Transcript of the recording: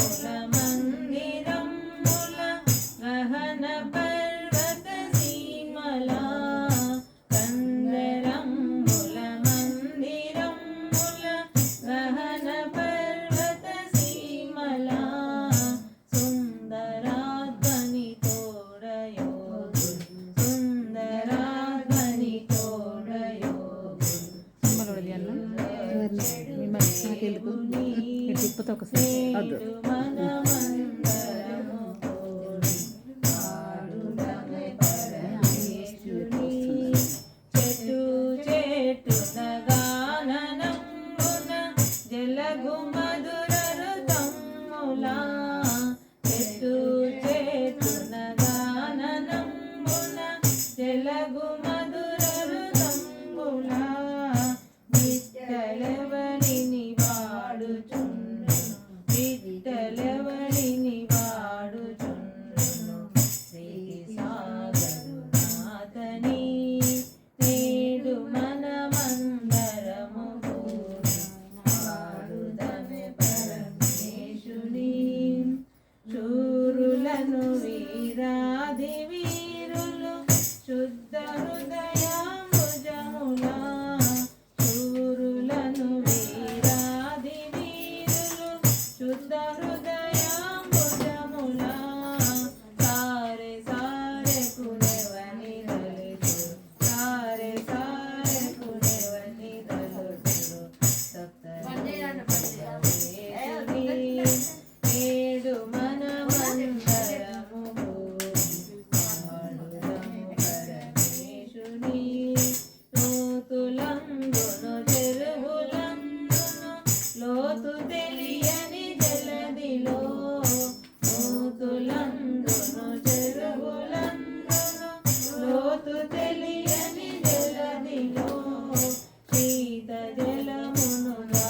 Obrigada. ఎందుకు ఒకసారి వద్దు మనమందరము కోరి సారే del amor